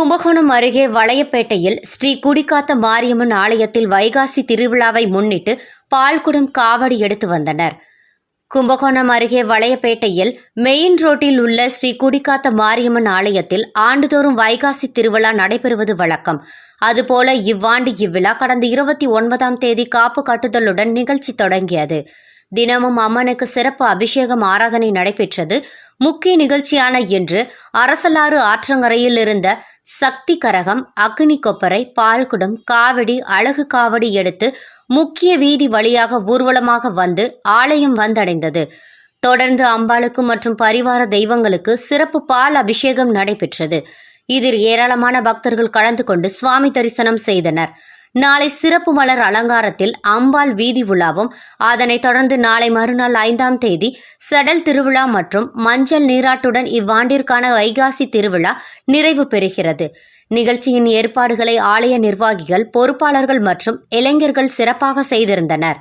கும்பகோணம் அருகே வளையப்பேட்டையில் ஸ்ரீ குடிகாத்த மாரியம்மன் ஆலயத்தில் வைகாசி திருவிழாவை முன்னிட்டு பால்குடம் காவடி எடுத்து வந்தனர். கும்பகோணம் அருகே வளையப்பேட்டையில் மெயின் ரோட்டில் உள்ள ஸ்ரீ குடிகாத்த மாரியம்மன் ஆலயத்தில் ஆண்டுதோறும் வைகாசி திருவிழா நடைபெறுவது வழக்கம். அதுபோல இவ்வாண்டு இவ்விழா கடந்த இருபத்தி ஒன்பதாம் தேதி காப்பு கட்டுதலுடன் நிகழ்ச்சி தொடங்கியது. தினமும் அம்மனுக்கு சிறப்பு அபிஷேகம் ஆராதனை நடைபெற்றது. முக்கிய நிகழ்ச்சியான இன்று அரசலாறு ஆற்றங்கரையில் இருந்த சக்தி கரகம் அக்னி கொப்பரை பால்குடம் காவடி அழகு காவடி எடுத்து முக்கிய வீதி வழியாக ஊர்வலமாக வந்து ஆலயம் வந்தடைந்தது. தொடர்ந்து அம்பாளுக்கு மற்றும் பரிவார தெய்வங்களுக்கு சிறப்பு பால் அபிஷேகம் நடைபெற்றது. இதில் ஏராளமான பக்தர்கள் கலந்து கொண்டு சுவாமி தரிசனம் செய்தனர். நாளை சிறப்பு மலர் அலங்காரத்தில் அம்பாள் வீதி உலாவும். அதனைத் தொடர்ந்து நாளை மறுநாள் ஐந்தாம் தேதி செடல் திருவிழா மற்றும் மஞ்சள் நீராட்டுடன் இவ்வாண்டிற்கான வைகாசி திருவிழா நிறைவு பெறுகிறது. நிகழ்ச்சியின் ஏற்பாடுகளை ஆலய நிர்வாகிகள் பொறுப்பாளர்கள் மற்றும் இளைஞர்கள் சிறப்பாக செய்திருந்தனர்.